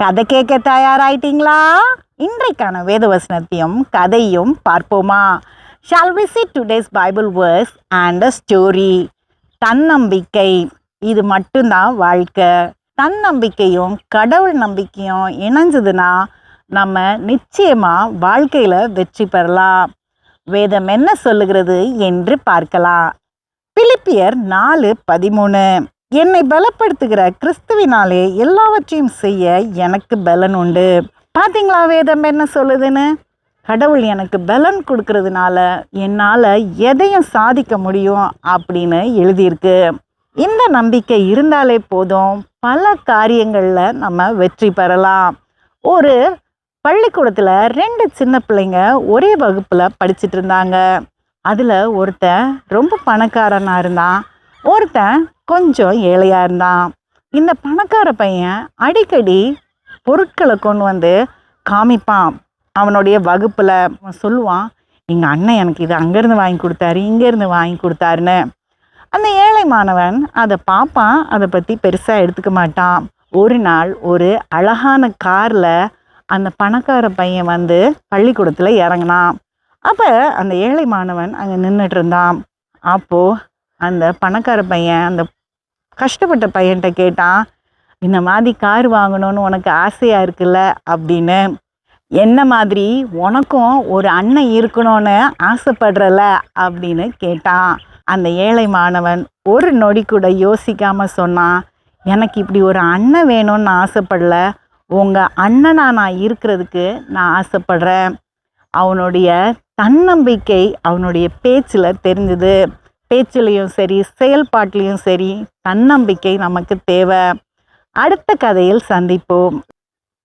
கதை கேட்க தயாராயிட்டீங்களா? இன்றைக்கான வேதவசனத்தையும் கதையும் பார்ப்போமா? Shall we see today's Bible verse and a story தன்னம்பிக்கை இது மட்டும்தான் வாழ்க்கை. தன்னம்பிக்கையும் கடவுள் நம்பிக்கையும் இணைஞ்சதுன்னா நம்ம நிச்சயமாக வாழ்க்கையில் வெற்றி பெறலாம். வேதம் என்ன சொல்லுகிறது என்று பார்க்கலாம். பிலிப்பியர் நாலு பதிமூணு. என்னை பலப்படுத்துகிற கிறிஸ்துவினாலே எல்லாவற்றையும் செய்ய எனக்கு பலன் உண்டு. பார்த்தீங்களா வேதம் என்ன சொல்லுதுன்னு? கடவுள் எனக்கு பலன் கொடுக்கறதுனால என்னால் எதையும் சாதிக்க முடியும் அப்படின்னு எழுதியிருக்கு. இந்த நம்பிக்கை இருந்தாலே போதும். பல காரியங்களில் நம்ம வெற்றி பெறலாம். ஒரு பள்ளிக்கூடத்தில் ரெண்டு சின்ன பிள்ளைங்க ஒரே வகுப்பில் படிச்சிட்டு இருந்தாங்க. அதில் ஒருத்தன் ரொம்ப பணக்காரனாக இருந்தான். ஒருத்தன் கொஞ்சம் ஏழையாக இருந்தான். இந்த பணக்கார பையன் அடிக்கடி பொருட்களை கொண்டு வந்து காமிப்பான். அவனுடைய வகுப்பில் சொல்லுவான் எங்கள் அண்ணன் எனக்கு இது அங்கேருந்து வாங்கி கொடுத்தாரு இங்கேருந்து வாங்கி கொடுத்தாருன்னு. அந்த ஏழை மாணவன் அதை பார்ப்பான் அதை பற்றி பெருசாக எடுத்துக்க மாட்டான். ஒரு நாள் ஒரு அழகான காரில் அந்த பணக்கார பையன் வந்து பள்ளிக்கூடத்தில் இறங்கினான். அப்போ அந்த ஏழை மாணவன் அங்கே நின்றுட்டு இருந்தான். அப்போது அந்த பணக்கார பையன் அந்த கஷ்டப்பட்ட பையன்கிட்ட கேட்டான் இந்த மாதிரி கார் வாங்கணும்னு உனக்கு ஆசையாக இருக்குல்ல? அப்படின்னு. என்ன மாதிரி? உனக்கும் ஒரு அண்ணன் இருக்கணும்னு ஆசைப்படுறல அப்படின்னு கேட்டான். அந்த ஏழை மாணவன் ஒரு நொடி கூட யோசிக்காமல் சொன்னான் எனக்கு இப்படி ஒரு அண்ணன் வேணும்னு ஆசைப்படல. உங்கள் அண்ணனாக நான் இருக்கிறதுக்கு நான் ஆசைப்படுறேன். அவனுடைய தன்னம்பிக்கை அவனுடைய பேச்சில் தெரிஞ்சுது. பேச்சுலேயும் சரி செயல்பாட்டிலையும் சரி தன்னம்பிக்கை நமக்கு தேவை. அடுத்த கதையில் சந்திப்போம்.